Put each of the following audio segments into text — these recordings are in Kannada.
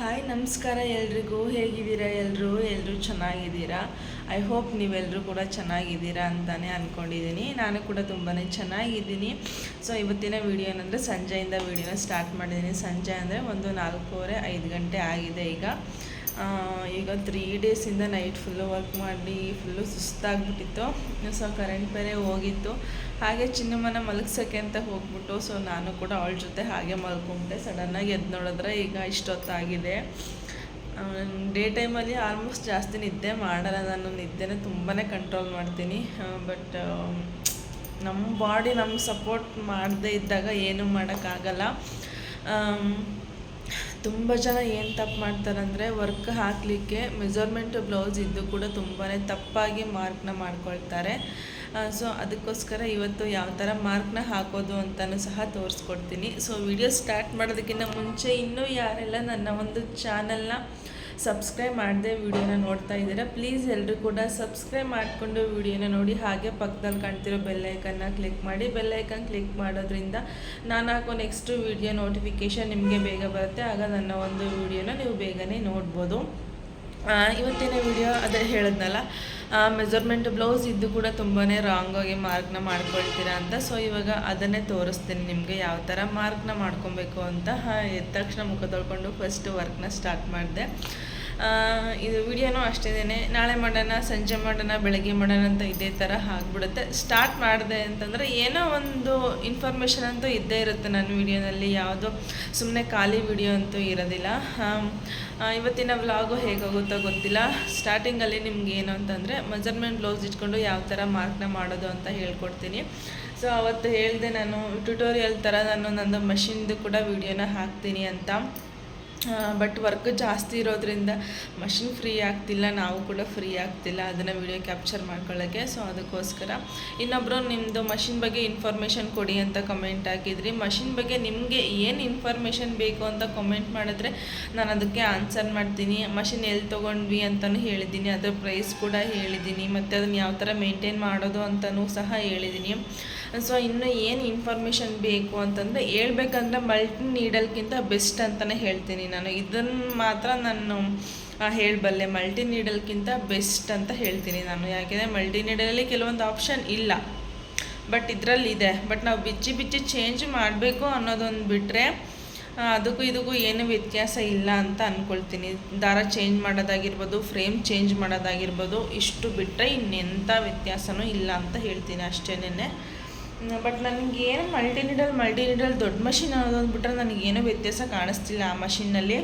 ಹಾಯ್ ನಮಸ್ಕಾರ ಎಲ್ರಿಗೂ. ಹೇಗಿದ್ದೀರಾ ಎಲ್ಲರೂ ಎಲ್ಲರೂ ಚೆನ್ನಾಗಿದ್ದೀರಾ? ಐ ಹೋಪ್ ನೀವೆಲ್ಲರೂ ಕೂಡ ಚೆನ್ನಾಗಿದ್ದೀರಾ ಅಂತಲೇ ಅಂದ್ಕೊಂಡಿದ್ದೀನಿ ನಾನು ಕೂಡ ತುಂಬಾ ಚೆನ್ನಾಗಿದ್ದೀನಿ. ಸೊ ಇವತ್ತಿನ ವಿಡಿಯೋ ಏನಂದರೆ ಸಂಜೆಯಿಂದ ವಿಡಿಯೋನ ಸ್ಟಾರ್ಟ್ ಮಾಡಿದ್ದೀನಿ. ಸಂಜೆ ಅಂದರೆ ಒಂದು ನಾಲ್ಕೂವರೆ, ಐದು ಗಂಟೆ ಆಗಿದೆ ಈಗ. ಈಗ ತ್ರೀ ಡೇಸಿಂದ ನೈಟ್ ಫುಲ್ಲು ವರ್ಕ್ ಮಾಡಿ ಫುಲ್ಲು ಸುಸ್ತಾಗ್ಬಿಟ್ಟಿತ್ತು. ಸೊ ಕರೆಂಟ್ ಬೇರೆ ಹೋಗಿತ್ತು. ಹಾಗೆ ಚಿನ್ನಮ್ಮನ ಮಲಗ್ಸೋಕ್ಕೆ ಅಂತ ಹೋಗ್ಬಿಟ್ಟು ಸೊ ನಾನು ಕೂಡ ಅವಳ ಜೊತೆ ಹಾಗೆ ಮಲ್ಕೊಂಡೆ. ಸಡನ್ನಾಗಿ ಎದ್ದು ನೋಡಿದ್ರೆ ಈಗ ಇಷ್ಟೊತ್ತಾಗಿದೆ. ಡೇ ಟೈಮಲ್ಲಿ ಆಲ್ಮೋಸ್ಟ್ ಜಾಸ್ತಿ ನಿದ್ದೆ ಮಾಡಲ್ಲ. ನಾನು ನಿದ್ದೆನ ತುಂಬಾ ಕಂಟ್ರೋಲ್ ಮಾಡ್ತೀನಿ. ಬಟ್ ನಮ್ಮ ಬಾಡಿ ನಮ್ಮ ಸಪೋರ್ಟ್ ಮಾಡದೇ ಇದ್ದಾಗ ಏನೂ ಮಾಡೋಕ್ಕಾಗಲ್ಲ. ತುಂಬ ಜನ ಏನು ತಪ್ಪು ಮಾಡ್ತಾರಂದರೆ ವರ್ಕ್ ಹಾಕಲಿಕ್ಕೆ ಮೆಜರ್ಮೆಂಟ್ ಬ್ಲೌಸ್ ಇದ್ದು ಕೂಡ ತುಂಬಾ ತಪ್ಪಾಗಿ ಮಾರ್ಕ್ನ ಮಾಡ್ಕೊಳ್ತಾರೆ. ಸೊ ಅದಕ್ಕೋಸ್ಕರ ಇವತ್ತು ಯಾವ ಥರ ಮಾರ್ಕ್ನ ಹಾಕೋದು ಅಂತಲೂ ಸಹ ತೋರಿಸ್ಕೊಡ್ತೀನಿ. ಸೊ ವಿಡಿಯೋ ಸ್ಟಾರ್ಟ್ ಮಾಡೋದಕ್ಕಿಂತ ಮುಂಚೆ ಇನ್ನೂ ಯಾರೆಲ್ಲ ನನ್ನ ಒಂದು ಚಾನಲ್ನ ಸಬ್ಸ್ಕ್ರೈಬ್ ಮಾಡದೆ ವಿಡಿಯೋನ ನೋಡ್ತಾ ಇದ್ದೀರಾ ಪ್ಲೀಸ್ ಎಲ್ಲರೂ ಕೂಡ ಸಬ್ಸ್ಕ್ರೈಬ್ ಮಾಡಿಕೊಂಡು ವಿಡಿಯೋನ ನೋಡಿ, ಹಾಗೆ ಪಕ್ಕದಲ್ಲಿ ಕಾಣ್ತಿರೋ ಬೆಲ್ಲೈಕನ್ನ ಕ್ಲಿಕ್ ಮಾಡಿ. ಬೆಲ್ಲೈಕನ್ ಕ್ಲಿಕ್ ಮಾಡೋದ್ರಿಂದ ನಾನು ಹಾಕೋ ನೆಕ್ಸ್ಟ್ ವಿಡಿಯೋ ನೋಟಿಫಿಕೇಷನ್ ನಿಮಗೆ ಬೇಗ ಬರುತ್ತೆ. ಆಗ ನನ್ನ ಒಂದು ವಿಡಿಯೋನ ನೀವು ಬೇಗನೆ ನೋಡ್ಬೋದು. ಇವತ್ತಿನ ವಿಡಿಯೋ ಅದೇ ಹೇಳಿದ್ನಲ್ಲ ಮೆಜರ್ಮೆಂಟ್ ಬ್ಲೌಸ್ ಇದ್ದು ಕೂಡ ತುಂಬಾ ರಾಂಗಾಗಿ ಮಾರ್ಕ್ನ ಮಾಡ್ಕೊಳ್ತೀರಾ ಅಂತ. ಸೊ ಇವಾಗ ಅದನ್ನೇ ತೋರಿಸ್ತೀನಿ ನಿಮಗೆ ಯಾವ ಥರ ಮಾರ್ಕ್ನ ಮಾಡ್ಕೊಬೇಕು ಅಂತ. ಎದ್ದ ತಕ್ಷಣ ಮುಖ ತೊಳ್ಕೊಂಡು ಫಸ್ಟ್ ವರ್ಕ್ನ ಸ್ಟಾರ್ಟ್ ಮಾಡಿದೆ. ಇದು ವಿಡಿಯೋನೂ ಅಷ್ಟಿದ್ದೇನೆ ನಾಳೆ ಮಾಡೋಣ, ಸಂಜೆ ಮಾಡೋಣ, ಬೆಳಗ್ಗೆ ಮಾಡೋಣ ಅಂತ ಇದೇ ಥರ ಆಗ್ಬಿಡುತ್ತೆ. ಸ್ಟಾರ್ಟ್ ಮಾಡಿದೆ ಅಂತಂದರೆ ಏನೋ ಒಂದು ಇನ್ಫಾರ್ಮೇಷನ್ ಅಂತೂ ಇದ್ದೇ ಇರುತ್ತೆ ನನ್ನ ವಿಡಿಯೋನಲ್ಲಿ. ಯಾವುದು ಸುಮ್ಮನೆ ಖಾಲಿ ವಿಡಿಯೋ ಅಂತೂ ಇರೋದಿಲ್ಲ. ಇವತ್ತಿನ ವ್ಲಾಗು ಹೇಗಾಗುತ್ತೋ ಗೊತ್ತಿಲ್ಲ. ಸ್ಟಾರ್ಟಿಂಗಲ್ಲಿ ನಿಮ್ಗೆ ಏನು ಅಂತಂದರೆ ಮೆಜರ್ಮೆಂಟ್ ಬ್ಲೌಸ್ ಇಟ್ಕೊಂಡು ಯಾವ ಥರ ಮಾರ್ಕ್ನ ಮಾಡೋದು ಅಂತ ಹೇಳ್ಕೊಡ್ತೀನಿ. ಸೊ, ಅವತ್ತು ಹೇಳಿದೆ ನಾನು ಟ್ಯುಟೋರಿಯಲ್ ಥರ ನಾನು ನಂದು ಮಷಿನ್ದು ಕೂಡ ವಿಡಿಯೋನ ಹಾಕ್ತೀನಿ ಅಂತ. ಬಟ್ ವರ್ಕ್ ಜಾಸ್ತಿ ಇರೋದ್ರಿಂದ ಮಷಿನ್ ಫ್ರೀ ಆಗ್ತಿಲ್ಲ, ನಾವು ಕೂಡ ಫ್ರೀ ಆಗ್ತಿಲ್ಲ ಅದನ್ನು ವಿಡಿಯೋ ಕ್ಯಾಪ್ಚರ್ ಮಾಡ್ಕೊಳ್ಳೋಕ್ಕೆ ಸೊ ಅದಕ್ಕೋಸ್ಕರ ಇನ್ನೊಬ್ಬರು ನಿಮ್ಮದು ಮಷಿನ್ ಬಗ್ಗೆ ಇನ್ಫಾರ್ಮೇಷನ್ ಕೊಡಿ ಅಂತ ಕಮೆಂಟ್ ಹಾಕಿದ್ರಿ. ಮಷಿನ್ ಬಗ್ಗೆ ನಿಮಗೆ ಏನು ಇನ್ಫಾರ್ಮೇಷನ್ ಬೇಕು ಅಂತ ಕಮೆಂಟ್ ಮಾಡಿದ್ರೆ ನಾನು ಅದಕ್ಕೆ ಆನ್ಸರ್ ಮಾಡ್ತೀನಿ. ಮಷಿನ್ ಎಲ್ಲಿ ತೊಗೊಂಡ್ವಿ ಅಂತಲೂ ಹೇಳಿದ್ದೀನಿ. ಅದರ ಪ್ರೈಸ್ ಕೂಡ ಹೇಳಿದ್ದೀನಿ. ಮತ್ತು ಅದನ್ನು ಯಾವ ಥರ ಮೇಂಟೈನ್ ಮಾಡೋದು ಅಂತಲೂ ಸಹ ಹೇಳಿದ್ದೀನಿ. ಸೊ ಇನ್ನು ಏನು ಇನ್ಫಾರ್ಮೇಷನ್ ಬೇಕು ಅಂತಂದರೆ ಹೇಳ್ಬೇಕಂದ್ರೆ ಮಲ್ಟಿ ನೀಡಲ್ಗಿಂತ ಬೆಸ್ಟ್ ಅಂತಲೇ ಹೇಳ್ತೀನಿ ನಾನು. ಇದನ್ನು ಮಾತ್ರ ನಾನು ಹೇಳಬಲ್ಲೆ. ಮಲ್ಟಿ ನೀಡಲ್ಗಿಂತ ಬೆಸ್ಟ್ ಅಂತ ಹೇಳ್ತೀನಿ ನಾನು. ಯಾಕೆಂದರೆ ಮಲ್ಟಿ ನೀಡಲಲ್ಲಿ ಕೆಲವೊಂದು ಆಪ್ಷನ್ ಇಲ್ಲ. ಬಟ್ ಇದರಲ್ಲಿ ಇದೆ ಬಟ್ ನಾವು ಬಿಚ್ಚಿ ಬಿಚ್ಚಿ ಚೇಂಜ್ ಮಾಡಬೇಕು ಅನ್ನೋದೊಂದು ಬಿಟ್ಟರೆ ಅದಕ್ಕೂ ಇದಕ್ಕೂ ಏನು ವ್ಯತ್ಯಾಸ ಇಲ್ಲ ಅಂತ ಅಂದ್ಕೊಳ್ತೀನಿ ದಾರ ಚೇಂಜ್ ಮಾಡೋದಾಗಿರ್ಬೋದು ಫ್ರೇಮ್ ಚೇಂಜ್ ಮಾಡೋದಾಗಿರ್ಬೋದು, ಇಷ್ಟು ಬಿಟ್ಟರೆ ಇನ್ನೆಂಥ ವ್ಯತ್ಯಾಸನೂ ಇಲ್ಲ ಅಂತ ಹೇಳ್ತೀನಿ ಅಷ್ಟೇನೆ ಬಟ್ ನನಗೆ ಏನು ಮಲ್ಟಿ ನೀಡಲ್ ಮಲ್ಟಿ ನೀಡಲ್ ದೊಡ್ಡ ಮಷಿನ್ ಅನ್ನೋದು ಅಂದ್ಬಿಟ್ರೆ ನನಗೇನು ವ್ಯತ್ಯಾಸ ಕಾಣಿಸ್ತಿಲ್ಲ ಆ ಮಷಿನ್ನಲ್ಲಿ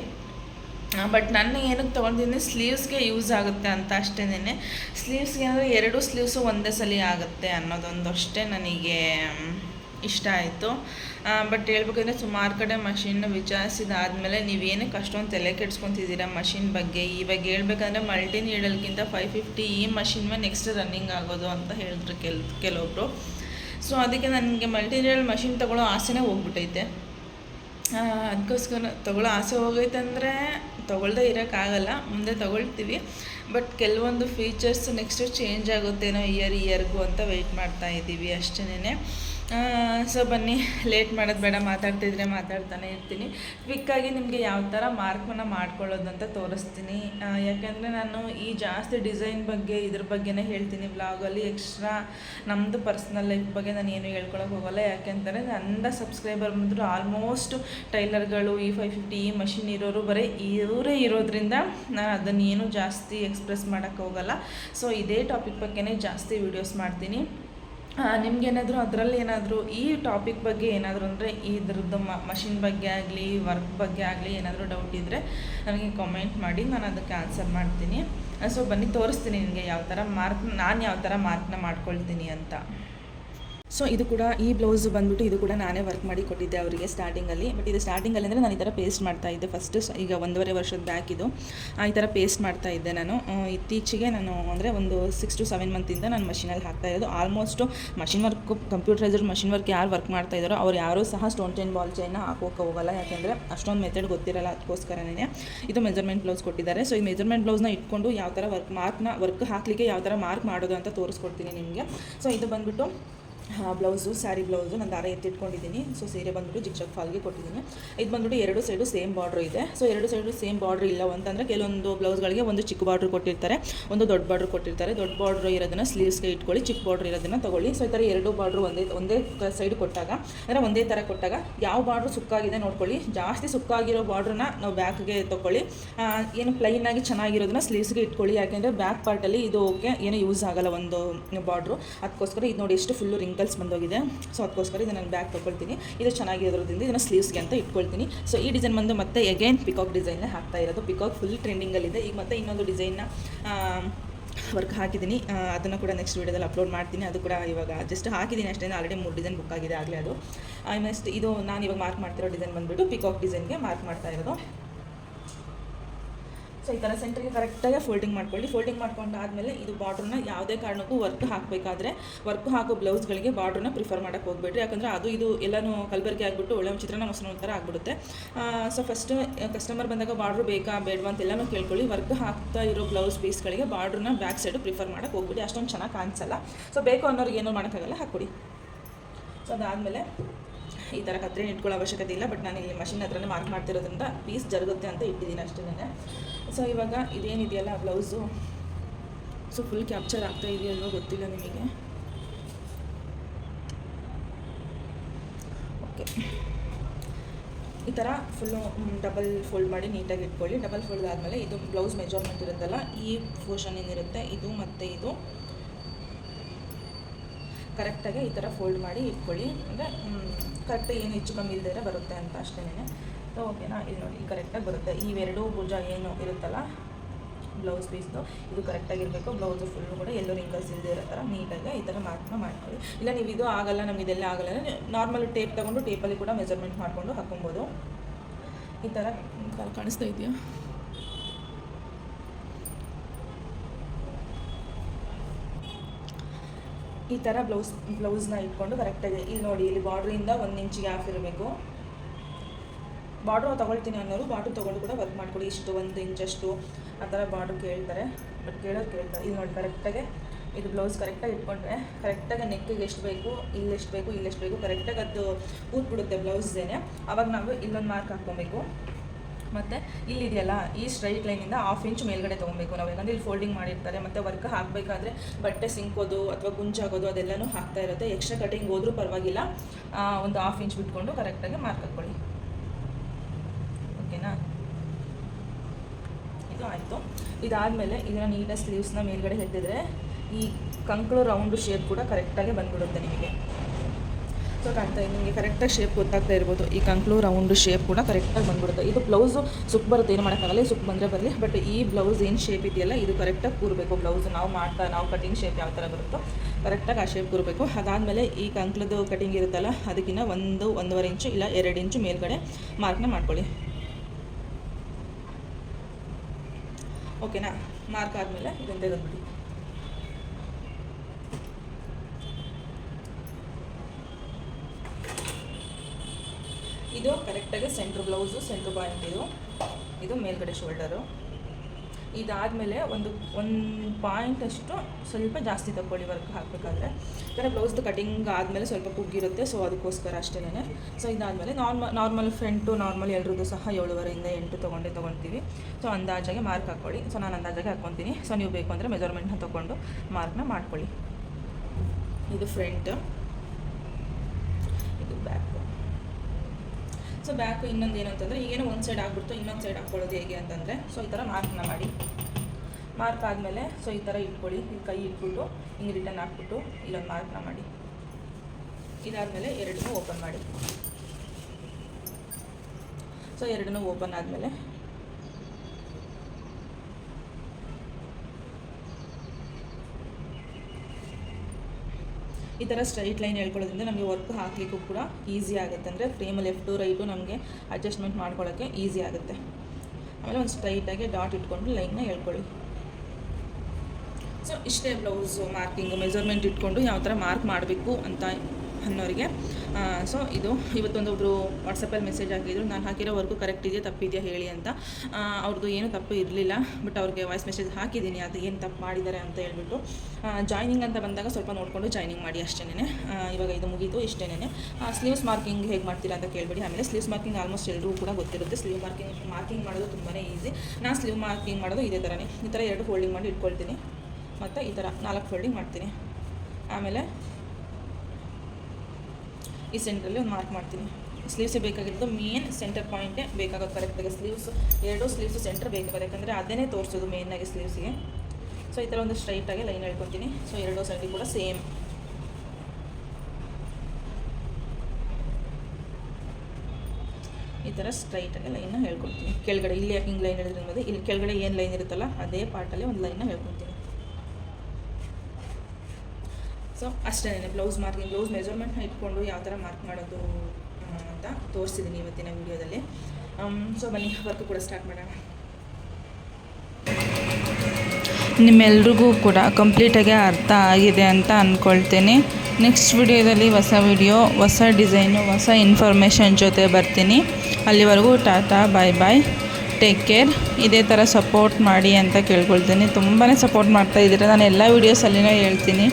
ಬಟ್ ನಾನು ಏನಕ್ಕೆ ತೊಗೊಂಡಿದ್ದೀನಿ ಸ್ಲೀವ್ಸ್ಗೆ ಯೂಸ್ ಆಗುತ್ತೆ ಅಂತ ಅಷ್ಟೇನೆ ಸ್ಲೀವ್ಸ್ಗೆ ಅಂದರೆ ಎರಡು ಸ್ಲೀವ್ಸು ಒಂದೇ ಸಲ ಆಗುತ್ತೆ ಅನ್ನೋದೊಂದು ಅಷ್ಟೇ ನನಗೆ ಇಷ್ಟ ಆಯಿತು. ಬಟ್ ಹೇಳ್ಬೇಕಂದ್ರೆ ಸುಮಾರು ಕಡೆ ಮಷಿನ್ನ ವಿಚಾರಿಸಿದಾದಮೇಲೆ ನೀವೇನಕ್ಕೆ ಅಷ್ಟೊಂದು ತಲೆ ಕೆಡ್ಸ್ಕೊತಿದ್ದೀರಾ ಮಷಿನ್ ಬಗ್ಗೆ. ಇವಾಗ ಹೇಳ್ಬೇಕಂದ್ರೆ ಮಲ್ಟಿ ನೀಡಲ್ಗಿಂತ ಫೈವ್ ಫಿಫ್ಟಿ ಈ ಮಷಿನ್ ಮೇಲೆ ನೆಕ್ಸ್ಟ್ ರನ್ನಿಂಗ್ ಆಗೋದು ಅಂತ ಹೇಳಿದ್ರು ಕೆಲ್ ಕೆಲವೊಬ್ಬರು ಸೊ ಅದಕ್ಕೆ ನನಗೆ ಮಲ್ಟಿರಿಯಲ್ ಮಷಿನ್ ತೊಗೊಳ್ಳೋ ಆಸೆನೇ ಹೋಗ್ಬಿಟ್ಟೈತೆ. ಅದಕ್ಕೋಸ್ಕರ ತೊಗೊಳ್ಳೋ ಆಸೆ ಹೋಗೈತೆ ಅಂದರೆ ತೊಗೊಳ್ದೇ ಇರೋಕ್ಕಾಗಲ್ಲ, ಮುಂದೆ ತೊಗೊಳ್ತೀವಿ. ಬಟ್ ಕೆಲವೊಂದು ಫೀಚರ್ಸ್ ನೆಕ್ಸ್ಟ್ ಚೇಂಜ್ ಆಗುತ್ತೇನೋ ಇಯರ್ ಇಯರ್ಗೂ ಅಂತ ವೆಯ್ಟ್ ಮಾಡ್ತಾ ಇದ್ದೀವಿ ಅಷ್ಟೇನೆ ಸೊ ಬನ್ನಿ ಲೇಟ್ ಮಾಡೋದು ಬೇಡ ಮಾತಾಡ್ತಿದ್ರೆ ಮಾತಾಡ್ತಾನೆ ಇರ್ತೀನಿ. ಕ್ವಿಕ್ಕಾಗಿ ನಿಮಗೆ ಯಾವ ಥರ ಮಾರ್ಕ್ನ ಮಾಡ್ಕೊಳ್ಳೋದು ಅಂತ ತೋರಿಸ್ತೀನಿ. ಯಾಕೆಂದರೆ ನಾನು ಈ ಜಾಸ್ತಿ ಡಿಸೈನ್ ಬಗ್ಗೆ, ಇದ್ರ ಬಗ್ಗೆನೇ ಹೇಳ್ತೀನಿ. ಬ್ಲಾಗಲ್ಲಿ ಎಕ್ಸ್ಟ್ರಾ ನಮ್ಮದು ಪರ್ಸ್ನಲ್ ಲೈಫ್ ಬಗ್ಗೆ ನಾನು ಏನು ಹೇಳ್ಕೊಳಕ್ಕೆ ಹೋಗಲ್ಲ. ಯಾಕೆಂದರೆ ನನ್ನ ಸಬ್ಸ್ಕ್ರೈಬರ್ ಬಂದರು ಆಲ್ಮೋಸ್ಟ್ ಟೈಲರ್ಗಳು, ಈ ಫೈವ್ ಫಿಫ್ಟಿ ಈ ಮಷಿನ್ ಇರೋರು ಬರೀ ಇವರೇ ಇರೋದ್ರಿಂದ ನಾನು ಅದನ್ನು ಏನು ಜಾಸ್ತಿ ಎಕ್ಸ್ಪ್ರೆಸ್ ಮಾಡೋಕ್ಕೆ ಹೋಗಲ್ಲ. ಸೊ ಇದೇ ಟಾಪಿಕ್ ಬಗ್ಗೆನೇ ಜಾಸ್ತಿ ವೀಡಿಯೋಸ್ ಮಾಡ್ತೀನಿ. ನಿಮ್ಗೇನಾದರೂ ಅದರಲ್ಲಿ ಏನಾದರೂ ಈ ಟಾಪಿಕ್ ಬಗ್ಗೆ ಏನಾದರೂ ಅಂದರೆ ಇದ್ರದ್ದು ಮಷಿನ್ ಬಗ್ಗೆ ಆಗಲಿ ವರ್ಕ್ ಬಗ್ಗೆ ಆಗಲಿ ಏನಾದರೂ ಡೌಟ್ ಇದ್ದರೆ ನನಗೆ ಕಾಮೆಂಟ್ ಮಾಡಿ, ನಾನು ಅದಕ್ಕೆ ಆನ್ಸರ್ ಮಾಡ್ತೀನಿ. ಸೊ ಬನ್ನಿ, ತೋರಿಸ್ತೀನಿ ನಿಮಗೆ ಯಾವ ಥರ ಮಾರ್ಕ್ ನಾನು ಯಾವ ಥರ ಮಾರ್ಕ್ನ ಮಾಡ್ಕೊಳ್ತೀನಿ ಅಂತ. ಸೊ ಇದು ಕೂಡ ಈ ಬ್ಲೌಸ್ ಬಂದ್ಬಿಟ್ಟು ಇದು ಕೂಡ ನಾನೇ ವರ್ಕ್ ಮಾಡಿ ಕೊಟ್ಟಿದ್ದೆ ಅವರಿಗೆ ಸ್ಟಾರ್ಟಿಂಗಲ್ಲಿ ಬಟ್ ಇದು ಸ್ಟಾರ್ಟಿಂಗಲ್ಲಿ ಅಂದರೆ ನಾನು ಈ ಥರ ಪೇಸ್ಟ್ ಮಾಡ್ತಾ ಇದ್ದೆ ಫಸ್ಟ್ ಈಗ ಒಂದೂವರೆ ವರ್ಷದ ಬ್ಯಾಕ್ ಇದು. ಆ, ಈ ಥರ ಪೇಸ್ಟ್ ಮಾಡ್ತಾ ಇದ್ದೆ ನಾನು. ಇತ್ತೀಚೆಗೆ ನಾನು ಅಂದರೆ ಒಂದು ಸಿಕ್ಸ್ ಟು ಸೆವೆನ್ ಮಂತಿಂದ ನಾನು ಮಷಿನಲ್ಲಿ ಹಾಕ್ತಾ ಇರೋದು. Almost machine work computerised machine work ಯಾರು ವರ್ಕ್ ಮಾಡ್ತಾ ಇದ್ದಾರೋ ಅವ್ರು ಯಾರೂ ಸಹ ಸ್ಟೋನ್ ಚೈನ್ ಬಾಲ್ ಚೈನ್ ಹಾಕೋಕೆ ಹೋಗಲ್ಲ. ಯಾಕೆಂದರೆ ಅಷ್ಟೊಂದು ಮೆಥಡ್ ಗೊತ್ತಿರಲ್ಲ ಅದಕ್ಕೋಸ್ಕರನೇ ಇದು ಮೆಜರ್ಮೆಂಟ್ ಬ್ಲೌಸ್ ಕೊಟ್ಟಿದ್ದಾರೆ. ಸೊ ಈ ಮೆಜರ್ಮೆಂಟ್ ಬ್ಲೌಸ್ನ ಇಟ್ಕೊಂಡು ಯಾವ ಥರ ವರ್ಕ್ ಮಾರ್ಕ್ನ ವರ್ಕ್ ಹಾಕಲಿಕ್ಕೆ ಯಾವ ಥರ ಮಾರ್ಕ್ ಮಾಡೋದು ಅಂತ ತೋರಿಸ್ಕೊಡ್ತೀನಿ ನಿಮಗೆ. ಸೊ ಇದು ಬಂದ್ಬಿಟ್ಟು ಬ್ಲೌಸು, ಸ್ಯಾರಿ ಬ್ಲೌಸು ನಾನು ದಾರ ಎತ್ತಿಟ್ಕೊಂಡಿದ್ದೀನಿ. ಸೊ ಸೀರೆ ಬಂದ್ಬಿಟ್ಟು ಜಿಗ್ ಜಗ್ ಫಾಲ್ಗೆ ಕೊಟ್ಟಿದ್ದೀನಿ. ಇದು ಬಂದ್ಬಿಟ್ಟು ಎರಡು ಸೈಡು ಸೇಮ್ ಬಾರ್ಡ್ರ್ ಇದೆ. ಸೊ ಎರಡು ಸೈಡು ಸೇಮ್ ಬಾರ್ಡ್ರ್ ಇಲ್ಲ ಅಂತಂದರೆ ಕೆಲವೊಂದು ಬ್ಲೌಸ್ಗಳಿಗೆ ಒಂದು ಚಿಕ್ಕ ಬಾರ್ಡ್ರ್ ಕೊಟ್ಟಿರ್ತಾರೆ, ಒಂದು ದೊಡ್ಡ ಬಾರ್ಡ್ರ್ ಕೊಟ್ಟಿರ್ತಾರೆ. ದೊಡ್ಡ ಬಾರ್ಡ್ರ್ ಇರೋದನ್ನು ಸ್ಲೀವ್ಸ್ಗೆ ಇಟ್ಕೊಳ್ಳಿ, ಚಿಕ್ಕ ಬಾರ್ಡ್ರ್ ಇರೋದನ್ನು ತೊಗೊಳ್ಳಿ. ಸೊ ಈ ಥರ ಎರಡು ಬಾರ್ಡ್ರ್ ಒಂದೇ ಒಂದೇ ಸೈಡ್ ಕೊಟ್ಟಾಗ, ಅಂದರೆ ಒಂದೇ ಥರ ಕೊಟ್ಟಾಗ ಯಾವ ಬಾರ್ಡ್ರ್ ಸುಕ್ಕಾಗಿದೆ ನೋಡ್ಕೊಳ್ಳಿ. ಜಾಸ್ತಿ ಸುಕ್ಕಾಗಿರೋ ಬಾರ್ಡ್ರನ್ನ ನಾವು ಬ್ಯಾಕ್ಗೆ ತೊಗೊಳ್ಳಿ. ಏನು ಪ್ಲೈನಾಗಿ ಚೆನ್ನಾಗಿರೋದನ್ನ ಸ್ಲೀವ್ಸ್ಗೆ ಇಟ್ಕೊಳ್ಳಿ. ಯಾಕೆಂದರೆ ಬ್ಯಾಕ್ ಪಾರ್ಟಲ್ಲಿ ಇದು ಓಕೆ ಏನೂ ಯೂಸ್ ಆಗಲ್ಲ ಒಂದು ಬಾರ್ಡ್ರು ಅದಕ್ಕೋಸ್ಕರ ಇದು ನೋಡಿ ಎಷ್ಟು ಫುಲ್ಲು ರಿಂಕಲ್ಸ್ ಬಂದೋಗಿದೆ. ಸೊ ಅದಕ್ಕೋಸ್ಕರ ಇದು ನಾನು ಬ್ಯಾಗ್ ತೊಗೊಳ್ತೀನಿ. ಇದು ಚೆನ್ನಾಗಿರೋದ್ರಿಂದ ಇದನ್ನು ಸ್ಲೀವ್ಸ್ಗೆ ಅಂತ ಇಟ್ಕೊಳ್ತೀನಿ. ಸೊ ಈ ಡಿಸೈನ್ ಬಂದು ಮತ್ತೆ ಎಗೈನ್ ಪಿಕಾಕ್ ಡಿಸೈನ್ನೇ ಹಾಕ್ತಾ ಇರೋದು. ಪಿಕಾಕ್ ಫುಲ್ ಟ್ರೆಂಡಿಂಗಲ್ಲಿದೆ ಈಗ ಮತ್ತೆ ಇನ್ನೊಂದು ಡಿಸೈನ್ನ ವರ್ಕ್ ಹಾಕಿದ್ದೀನಿ. ಅದನ್ನು ಕೂಡ ನೆಕ್ಸ್ಟ್ ವೀಡಿಯೋದಲ್ಲಿ ಅಪ್ಲೋಡ್ ಮಾಡ್ತೀನಿ. ಅದು ಕೂಡ ಇವಾಗ ಜಸ್ಟ್ ಹಾಕಿದ್ದೀನಿ ಅಷ್ಟೇ. ಆಲ್ರೆಡಿ ಮೂರು ಡಿಸೈನ್ ಬುಕ್ ಆಗಿದೆ ಆಗಲೇ ಅದು. ನೆಕ್ಸ್ಟ್ ಇದು ನಾನು ಇವಾಗ ಮಾರ್ಕ್ ಮಾಡ್ತಿರೋ ಡಿಸೈನ್ ಬಂದುಬಿಟ್ಟು ಪಿಕಾಕ್ ಡಿಸೈನ್ಗೆ ಮಾರ್ಕ್ ಮಾಡ್ತಾ ಇರೋದು. ಸೊ ಈ ಥರ ಸೆಂಟ್ರಿಗೆ ಕರೆಕ್ಟಾಗಿ ಫೋಲ್ಡಿಂಗ್ ಮಾಡ್ಕೊಳ್ಳಿ. ಫೋಲ್ಡಿಂಗ್ ಮಾಡ್ಕೊಂಡಾದ್ಮೇಲೆ ಇದು ಬಾರ್ಡ್ರನ್ನ ಯಾವುದೇ ಕಾರಣಕ್ಕೂ ವರ್ಕ್ ಹಾಕಬೇಕಾದ್ರೆ ವರ್ಕ್ ಹಾಕೋ ಬ್ಲೌಸ್ಗಳಿಗೆ ಬಾರ್ಡ್ರನ್ನ ಪ್ರಿಫರ್ ಮಾಡೋಕ್ಕೆ ಹೋಗ್ಬೇಡ್ರಿ. ಯಾಕಂದರೆ ಅದು ಇದು ಎಲ್ಲನೂ ಕಲಬೆರಕೆ ಆಗಿಬಿಟ್ಟು ಒಳ್ಳೆ ಚಿತ್ರನ ಮೊಸರು ಒಂಥರ ಆಗಿಬಿಡುತ್ತೆ. ಸೊ ಫಸ್ಟ್ ಕಸ್ಟಮರ್ ಬಂದಾಗ ಬಾರ್ಡ್ರ್ ಬೇಕಾ ಬೇಡವಾ ಅಂತೆಲ್ಲನೂ ಕೇಳ್ಕೊಳ್ಳಿ. ವರ್ಕ್ ಹಾಕ್ತಾ ಇರೋ ಬ್ಲೌಸ್ ಪೀಸ್ಗಳಿಗೆ ಬಾರ್ಡ್ರನ್ನ ಬ್ಯಾಕ್ ಸೈಡು ಪ್ರಿಫರ್ ಮಾಡೋಕ್ಕೆ ಹೋಗ್ಬಿಡಿ. ಅಷ್ಟೊಂದು ಚೆನ್ನಾಗಿ ಕಾಣಿಸಲ್ಲ. ಸೊ ಬೇಕು ಅನ್ನೋರಿಗೆ ಏನೂ ಮಾಡೋಕ್ಕಾಗಲ್ಲ. ಹಾಕ್ಕೊಡಿ. ಸೊ ಅದಾದಮೇಲೆ ಈ ಥರ ಕತ್ರಿನ ಇಟ್ಕೊಳ್ಳೋ ಅವಶ್ಯಕತೆ ಇಲ್ಲ ಬಟ್ ನಾನು ಇಲ್ಲಿ ಮಷಿನ್ ಹತ್ರನೇ ಮಾರ್ಕ್ ಮಾಡ್ತಿರೋದ್ರಿಂದ ಪೀಸ್ ಜರುಗುತ್ತೆ ಅಂತ ಇಟ್ಟಿದ್ದೀನಿ ಅಷ್ಟೇ ಸೊ ಇವಾಗ ಇದೇನಿದೆಯಲ್ಲ ಬ್ಲೌಸು ಸೊ ಫುಲ್ ಕ್ಯಾಪ್ಚರ್ ಆಗ್ತಾ ಇದೆಯಲ್ವೋ ಗೊತ್ತಿಲ್ಲ ನಿಮಗೆ. ಓಕೆ ಈ ಥರ ಫುಲ್ಲು ಡಬಲ್ ಫೋಲ್ಡ್ ಮಾಡಿ ನೀಟಾಗಿ ಇಟ್ಕೊಳ್ಳಿ. ಡಬಲ್ ಫೋಲ್ಡ್ ಆದಮೇಲೆ ಇದು ಬ್ಲೌಸ್ ಮೆಜರ್ಮೆಂಟ್ ಇರುತ್ತಲ್ಲ, ಈ ಪೋರ್ಷನ್ ಏನಿರುತ್ತೆ, ಇದು ಮತ್ತು ಇದು. ಕರೆಕ್ಟಾಗಿ ಈ ಥರ ಫೋಲ್ಡ್ ಮಾಡಿ ಇಟ್ಕೊಳ್ಳಿ. ಅಂದರೆ ಕರೆಕ್ಟ್ ಏನು ಹೆಚ್ಚು ಕಮ್ಮಿ ಇಲ್ಲದೇ ಬರುತ್ತೆ ಅಂತ ಅಷ್ಟೇನೆ. ಸೊ ಓಕೆನಾ ಇಲ್ಲಿ ನೋಡಿ, ಕರೆಕ್ಟಾಗಿ ಬರುತ್ತೆ. ಇವೆರಡೂ ಭುಜ ಏನು ಇರುತ್ತಲ್ಲ ಬ್ಲೌಸ್ ಪೀಸ್ದು ಇದು ಕರೆಕ್ಟಾಗಿರಬೇಕು ಬ್ಲೌಸ್ ಫುಲ್ಲು ಕೂಡ ಎಲ್ಲೋ ರಿಂಕಲ್ಸ್ ಇಲ್ಲದೆ ಇರೋ ಥರ ನೀಟಾಗಿ ಈ ಥರ ಮಾರ್ಕ್ನ ಮಾಡ್ಕೊಳ್ಳಿ. ಇಲ್ಲ, ನೀವು ಇದು ಆಗಲ್ಲ, ನಮ್ಗೆ ಇದೆಲ್ಲ ಆಗಲ್ಲ ನಾರ್ಮಲ್ ಟೇಪ್ ತೊಗೊಂಡು ಟೇಪಲ್ಲಿ ಕೂಡ ಮೆಜರ್ಮೆಂಟ್ ಮಾಡಿಕೊಂಡು ಹಾಕೊಬೋದು ಈ ಥರ ಕಾಣಿಸ್ತಾ ಇದೆಯಾ? ಈ ಥರ ಬ್ಲೌಸ್ ಬ್ಲೌಸ್ನ ಇಟ್ಕೊಂಡು ಕರೆಕ್ಟಾಗಿ ಇಲ್ಲಿ ನೋಡಿ, ಇಲ್ಲಿ ಬಾರ್ಡ್ರಿಂದ ಒಂದು ಇಂಚಿಗೆ ಗ್ಯಾಪ್ ಇರಬೇಕು. ಬಾರ್ಡ್ರ್ ತೊಗೊಳ್ತೀನಿ ಅನ್ನೋರು ಬಾರ್ಡ್ರ್ ತೊಗೊಂಡು ಕೂಡ ವರ್ಕ್ ಮಾಡ್ಕೊಳ್ಳಿ. ಇಷ್ಟು, ಒಂದು ಇಂಚಷ್ಟು ಆ ಥರ ಬಾರ್ಡ್ರ್ ಕೇಳ್ತಾರೆ. ಬಟ್ ಕೇಳೋರು ಕೇಳ್ತಾರೆ. ಇಲ್ಲಿ ನೋಡಿ ಕರೆಕ್ಟಾಗಿ ಇದು ಬ್ಲೌಸ್ ಕರೆಕ್ಟಾಗಿ ಇಟ್ಕೊಂಡ್ರೆ ಕರೆಕ್ಟಾಗಿ ನೆಕ್ಕಿಗೆ ಎಷ್ಟು ಬೇಕು ಇಲ್ಲೆಷ್ಟು ಬೇಕು ಇಲ್ಲೆಷ್ಟು ಬೇಕು ಕರೆಕ್ಟಾಗಿ ಅದು ಕೂತ್ಬಿಡುತ್ತೆ ಬ್ಲೌಸ್ದೇನೆ ಆವಾಗ ನಾವು ಇಲ್ಲೊಂದು ಮಾರ್ಕ್ ಹಾಕ್ಕೊಬೇಕು. ಮತ್ತು ಇಲ್ಲಿದೆಯಲ್ಲ ಈ ಸ್ಟ್ರೈಟ್ ಲೈನಿಂದ ಹಾಫ್ ಇಂಚ್ ಮೇಲ್ಗಡೆ ತೊಗೊಬೇಕು. ನಾವು ಯಾಕಂದರೆ ಇಲ್ಲಿ ಫೋಲ್ಡಿಂಗ್ ಮಾಡಿರ್ತಾರೆ, ಮತ್ತು ವರ್ಕ್ ಹಾಕಬೇಕಾದ್ರೆ ಬಟ್ಟೆ ಸಿಂಕೋದು ಅಥವಾ ಗುಂಜಾಗೋದು ಅದೆಲ್ಲನೂ ಹಾಕ್ತಾ ಇರುತ್ತೆ. ಎಕ್ಸ್ಟ್ರಾ ಕಟಿಂಗ್ ಹೋದರೂ ಪರವಾಗಿಲ್ಲ. ಒಂದು ಹಾಫ್ ಇಂಚ್ ಬಿಟ್ಕೊಂಡು ಕರೆಕ್ಟಾಗಿ ಮಾರ್ಕ್ ಹಾಕ್ಕೊಳ್ಳಿ. ಓಕೆನಾ ಇದು ಆಯಿತು. ಇದಾದಮೇಲೆ ಇದನ್ನು ನೀಟಾಗಿ ಸ್ಲೀವ್ಸ್ನ ಮೇಲ್ಗಡೆ ಎತ್ತಿದ್ರೆ ಈ ಕಂಕಳು ರೌಂಡು ಶೇಪ್ ಕೂಡ ಕರೆಕ್ಟಾಗಿ ಬಂದ್ಬಿಡುತ್ತೆ ನಿಮಗೆ. ಕಾಣ್ತಾ ಇದೆ, ನಿಮಗೆ ಕರೆಕ್ಟಾಗಿ ಶೇಪ್ ಗೊತ್ತಾಗ್ತಾ ಇರ್ಬೋದು. ಈ ಕಂಕ್ಲು ರೌಂಡ್ ಶೇಪ್ ಕೂಡ ಕರೆಕ್ಟಾಗಿ ಬಂದ್ಬಿಡುತ್ತೆ. ಇದು ಬ್ಲೌಸು ಸುಕ್ ಬರುತ್ತೆ, ಏನು ಮಾಡೋಕ್ಕಾಗಲ್ಲ ಸುಕ್ ಬಂದರೆ ಬರಲಿ. ಬಟ್ ಈ ಬ್ಲೌಸ್ ಏನು ಶೇಪ್ ಇದೆಯಲ್ಲ, ಇದು ಕರೆಕ್ಟಾಗಿ ಕೂರಬೇಕು. ಬ್ಲೌಸ್ ನಾವು ಮಾಡ್ತಾ, ನಾವು ಕಟಿಂಗ್ ಶೇಪ್ ಯಾವ ಥರ ಬರುತ್ತೋ ಕರೆಕ್ಟಾಗಿ ಆ ಶೇಪ್ ಕೂರಬೇಕು. ಅದಾದಮೇಲೆ ಈ ಕಂಕ್ಲದ್ದು ಕಟಿಂಗ್ ಇರುತ್ತಲ್ಲ ಅದಕ್ಕಿಂತ ಒಂದು, ಒಂದೂವರೆ ಇಂಚು ಇಲ್ಲ ಎರಡು ಇಂಚು ಮೇಲ್ಗಡೆ ಮಾರ್ಕ್ನ ಮಾಡ್ಕೊಳ್ಳಿ. ಓಕೆನಾ ಮಾರ್ಕ್ ಆದಮೇಲೆ ಇದನ್ನು ತೆಗೆದ್ಬಿಡಿ. ಇದು ಕರೆಕ್ಟಾಗಿ ಸೆಂಟ್ರ್ ಬ್ಲೌಸು ಸೆಂಟ್ರ್ ಪಾಯಿಂಟ್ ಇದು. ಇದು ಮೇಲ್ಗಡೆ ಶೋಲ್ಡರು ಇದಾದಮೇಲೆ ಒಂದು ಒಂದು ಪಾಯಿಂಟ್ ಅಷ್ಟು ಸ್ವಲ್ಪ ಜಾಸ್ತಿ ತಗೊಳ್ಳಿ ವರ್ಕ್ ಹಾಕಬೇಕಾದ್ರೆ. ಯಾಕಂದರೆ ಬ್ಲೌಸ್ದು ಕಟಿಂಗ್ ಆದಮೇಲೆ ಸ್ವಲ್ಪ ಕುಗ್ಗಿರುತ್ತೆ ಸೊ ಅದಕ್ಕೋಸ್ಕರ ಅಷ್ಟೇನೆ. ಸೊ ಇದಾದಮೇಲೆ ನಾರ್ಮಲ್ ನಾರ್ಮಲ್ ಫ್ರಂಟು ನಾರ್ಮಲ್ ಎಲ್ರದ್ದು ಸಹ ಏಳುವರೆಯಿಂದ ಎಂಟು ತೊಗೊಂಡೇ ತೊಗೊಳ್ತೀವಿ ಸೊ ಅಂದಾಜಾಗೆ ಮಾರ್ಕ್ ಹಾಕ್ಕೊಳ್ಳಿ ಸೊ ನಾನು ಅಂದಾಜಾಗೆ ಹಾಕ್ಕೊತೀನಿ ಸೊ ನೀವು ಬೇಕು ಅಂದರೆ ಮೆಜರ್ಮೆಂಟ್ನ ತೊಗೊಂಡು ಮಾರ್ಕ್ನ ಮಾಡ್ಕೊಳ್ಳಿ. ಇದು ಫ್ರಂಟ್ ಇದು ಬ್ಯಾಕ್ ಸೊ ಬ್ಯಾಕ್ ಇನ್ನೊಂದು ಏನು ಅಂತಂದರೆ, ಈಗೇನೋ ಒಂದು ಸೈಡ್ ಆಗ್ಬಿಡ್ತು, ಇನ್ನೊಂದು ಸೈಡ್ ಹಾಕ್ಕೊಳ್ಳೋದು ಹೇಗೆ ಅಂತಂದರೆ ಸೊ ಈ ಥರ ಮಾರ್ಕ್ನ ಮಾಡಿ. ಮಾರ್ಕ್ ಆದಮೇಲೆ ಸೊ ಈ ಥರ ಇಟ್ಕೊಳ್ಳಿ. ಇಲ್ಲಿ ಕೈ ಇಟ್ಬಿಟ್ಟು, ಹಿಂಗೆ ರಿಟರ್ನ್ ಹಾಕ್ಬಿಟ್ಟು, ಇಲ್ಲೊಂದು ಮಾರ್ಕ್ನ ಮಾಡಿ. ಇದಾದಮೇಲೆ ಎರಡನ್ನೂ ಓಪನ್ ಮಾಡಿ. ಸೊ ಎರಡನ್ನೂ ಓಪನ್ ಆದಮೇಲೆ ಈ ಥರ ಸ್ಟ್ರೈಟ್ ಲೈನ್ ಹೇಳ್ಕೊಳ್ಳೋದ್ರಿಂದ ನಮಗೆ ವರ್ಕ್ ಹಾಕಲಿಕ್ಕೂ ಕೂಡ ಈಸಿ ಆಗುತ್ತೆ. ಅಂದರೆ ಫ್ರೇಮ್ ಲೆಫ್ಟು ರೈಟು ನಮಗೆ ಅಡ್ಜಸ್ಟ್ಮೆಂಟ್ ಮಾಡ್ಕೊಳ್ಳೋಕ್ಕೆ ಈಸಿ ಆಗುತ್ತೆ. ಆಮೇಲೆ ಒಂದು ಸ್ಟ್ರೈಟಾಗಿ ಡಾಟ್ ಇಟ್ಕೊಂಡು ಲೈನ್ನ ಹೇಳ್ಕೊಳ್ಳಿ. ಸೊ ಇಷ್ಟೇ ಬ್ಲೌಸು ಮಾರ್ಕಿಂಗ್ ಮೆಜರ್ಮೆಂಟ್ ಇಟ್ಕೊಂಡು ಯಾವ ಥರ ಮಾರ್ಕ್ ಮಾಡಬೇಕು ಅಂತ ಅನ್ನೋರಿಗೆ ಸೊ ಇದು ಇವತ್ತೊಂದು ಒಬ್ಬರು ವಾಟ್ಸಪ್ಪಲ್ಲಿ ಮೆಸೇಜ್ ಹಾಕಿದ್ರು. ನಾನು ಹಾಕಿರೋ ವರ್ಗು ಕರೆಕ್ಟ್ ಇದೆಯಾ ತಪ್ಪಿದೆಯಾ ಹೇಳಿ ಅಂತ. ಅವ್ರದ್ದು ಏನು ತಪ್ಪು ಇರಲಿಲ್ಲ ಬಟ್ ಅವ್ರಿಗೆ ವಾಯ್ಸ್ ಮೆಸೇಜ್ ಹಾಕಿದ್ದೀನಿ. ಅದು ಏನು ತಪ್ಪು ಮಾಡಿದ್ದಾರೆ ಅಂತ ಹೇಳ್ಬಿಟ್ಟು ಜಾಯ್ನಿಂಗ್ ಅಂತ ಬಂದಾಗ ಸ್ವಲ್ಪ ನೋಡಿಕೊಂಡು ಜಾಯ್ನಿಂಗ್ ಮಾಡಿ ಅಷ್ಟೇನೆ ಇವಾಗ ಇದು ಮುಗೀತು ಇಷ್ಟೇನೆ ಸ್ಲೀವ್ಸ್ ಮಾರ್ಕಿಂಗ್ ಹೇಗೆ ಮಾಡ್ತೀರಾ ಅಂತ ಕೇಳಬೇಡಿ. ಆಮೇಲೆ ಸ್ಲೀವ್ಸ್ ಮಾರ್ಕಿಂಗ್ ಆಲ್ಮೋಸ್ಟ್ ಎಲ್ಲರೂ ಕೂಡ ಗೊತ್ತಿರುತ್ತೆ. ಸ್ಲೀವ್ ಮಾರ್ಕಿಂಗ್ ಮಾರ್ಕಿಂಗ್ ಮಾಡೋದು ತುಂಬಾ ಈಸಿ ನಾನು ಸ್ಲೀವ್ ಮಾರ್ಕಿಂಗ್ ಮಾಡೋದು ಇದೇ ಥರನೇ ಈ ಥರ ಎರಡು ಫೋಲ್ಡಿಂಗ್ ಮಾಡಿ ಇಟ್ಕೊಳ್ತೀನಿ. ಮತ್ತು ಈ ಥರ ನಾಲ್ಕು ಫೋಲ್ಡಿಂಗ್ ಮಾಡ್ತೀನಿ. ಆಮೇಲೆ ಈ ಸೆಂಟ್ರಲ್ಲಿ ಒಂದು ಮಾರ್ಕ್ ಮಾಡ್ತೀನಿ. ಸ್ಲೀವ್ಸೇ ಬೇಕಾಗಿರೋದು ಮೇನ್ ಸೆಂಟರ್ ಪಾಯಿಂಟೇ ಬೇಕಾಗೋದು ಕರೆಕ್ಟಾಗಿ ಸ್ಲೀವ್ಸ್ ಎರಡು ಸ್ಲೀವ್ಸು ಸೆಂಟರ್ ಬೇಕಾಗುತ್ತೆ ಯಾಕಂದರೆ ಅದನ್ನೇ ತೋರಿಸೋದು ಮೇಯ್ನಾಗಿ ಸ್ಲೀವ್ಸಿಗೆ ಸೊ ಈ ಥರ ಒಂದು ಸ್ಟ್ರೈಟಾಗಿ ಲೈನ್ ಹೇಳ್ಕೊತೀನಿ ಸೊ ಎರಡು ಸೈಡಿಗೆ ಕೂಡ ಸೇಮ್ ಈ ಥರ ಸ್ಟ್ರೈಟಾಗಿ ಲೈನ್ನ ಹೇಳ್ಕೊಡ್ತೀನಿ. ಕೆಳಗಡೆ, ಇಲ್ಲಿ ಯಾಕೆ ಹಿಂಗೆ ಲೈನ್ ಹೇಳಿದ್ರೆ ಇಲ್ಲಿ ಕೆಳಗಡೆ ಏನು ಲೈನ್ ಇರುತ್ತಲ್ಲ, ಅದೇ ಪಾರ್ಟಲ್ಲಿ ಒಂದು ಲೈನ್ನ ಹೇಳ್ಕೊತೀನಿ ಸೊ ಅಷ್ಟೇ ಬ್ಲೌಸ್ ಮಾರ್ಕಿಂಗ್ ಬ್ಲೌಸ್ ಮೆಜರ್ಮೆಂಟ್ನ ಇಟ್ಕೊಂಡು ಯಾವ ಥರ ಮಾರ್ಕ್ ಮಾಡೋದು ಅಂತ ತೋರಿಸಿದ್ದೀನಿ ಇವತ್ತಿನ ವೀಡಿಯೋದಲ್ಲಿ. ಸೊ ಬನ್ನಿ ವರ್ಕ್ ಕೂಡ ಸ್ಟಾರ್ಟ್ ಮಾಡೋಣ. ನಿಮ್ಮೆಲ್ರಿಗೂ ಕೂಡ ಕಂಪ್ಲೀಟಾಗಿ ಅರ್ಥ ಆಗಿದೆ ಅಂತ ಅಂದ್ಕೊಳ್ತೀನಿ ನೆಕ್ಸ್ಟ್ ವಿಡಿಯೋದಲ್ಲಿ ಹೊಸ ವಿಡಿಯೋ, ಹೊಸ ಡಿಸೈನು ಹೊಸ ಇನ್ಫಾರ್ಮೇಷನ್ ಜೊತೆ ಬರ್ತೀನಿ. ಅಲ್ಲಿವರೆಗೂ tata bye bye take care ಇದೇ ಥರ ಸಪೋರ್ಟ್ ಮಾಡಿ ಅಂತ ಕೇಳ್ಕೊಳ್ತೀನಿ. ತುಂಬಾ ಸಪೋರ್ಟ್ ಮಾಡ್ತಾ ಇದ್ದೀರಾ. ನಾನು ಎಲ್ಲ ವೀಡಿಯೋಸಲ್ಲಿನೂ ಹೇಳ್ತೀನಿ.